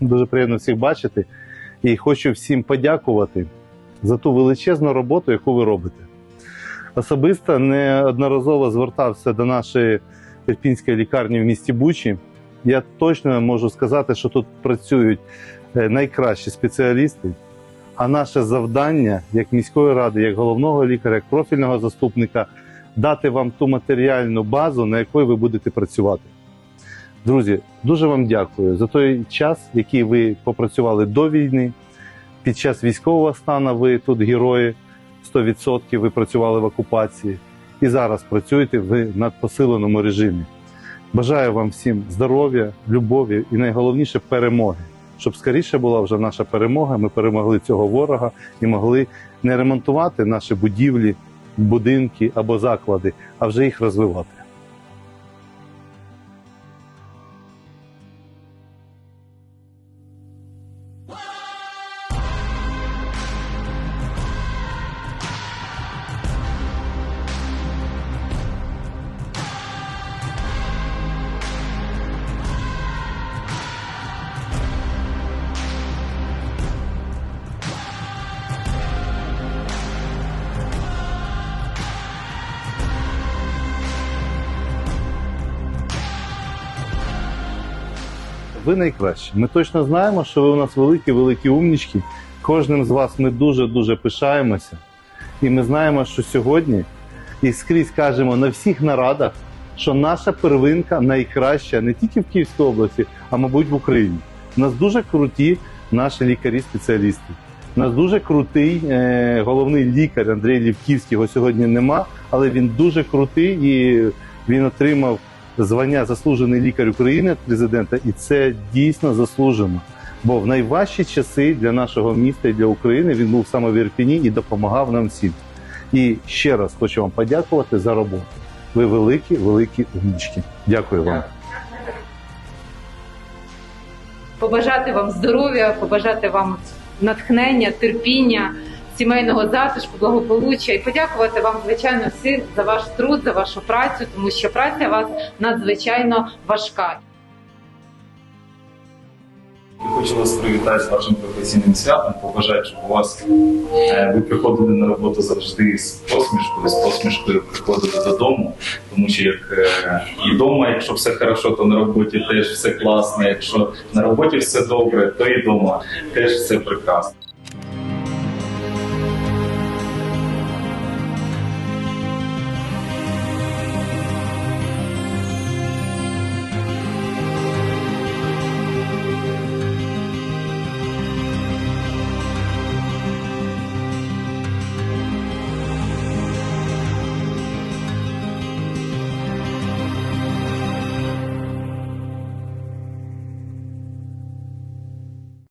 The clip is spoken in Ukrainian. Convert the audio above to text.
Дуже приємно всіх бачити. І хочу всім подякувати за ту величезну роботу, яку ви робите. Особисто неодноразово звертався до нашої Ірпінської лікарні в місті Бучі. Я точно можу сказати, що тут працюють е, найкращі спеціалісти. А наше завдання як міської ради, як головного лікаря, як профільного заступника дати вам ту матеріальну базу, на якій ви будете працювати. Друзі, дуже вам дякую за той час, який ви попрацювали до війни. Під час військового стану ви тут герої 100% ви працювали в окупації. І зараз працюєте в надпосиленому режимі. Бажаю вам всім здоров'я, любові і найголовніше перемоги. Щоб скоріше була вже наша перемога, ми перемогли цього ворога і могли не ремонтувати наші будівлі, будинки або заклади, а вже їх розвивати. Ви найкращі. Ми точно знаємо, що ви у нас великі, великі умнічки. Кожним з вас ми дуже дуже пишаємося. І ми знаємо, що сьогодні і скрізь кажемо на всіх нарадах, що наша первинка найкраща не тільки в Київській області, а мабуть в Україні. У нас дуже круті наші лікарі-спеціалісти. У нас дуже крутий е, головний лікар Андрій Лівківський. Його сьогодні нема, але він дуже крутий і він отримав звання заслужений лікар України від президента, і це дійсно заслужено. Бо в найважчі часи для нашого міста і для України він був саме в Ірпіні і допомагав нам всім. І ще раз хочу вам подякувати за роботу. Ви великі, великі умнички. Дякую вам. побажати вам здоров'я, побажати вам натхнення, терпіння, сімейного затишку, благополуччя і подякувати вам, звичайно, всім за ваш труд, за вашу працю, тому що праця у вас надзвичайно важка. Хочу вас привітати з вашим професійним святом, побажати, щоб у вас е, ви приходили на роботу завжди з посмішкою, з посмішкою приходили додому, тому що як е, і вдома, якщо все хорошо, то на роботі теж все класно. Якщо на роботі все добре, то і вдома теж все прекрасно.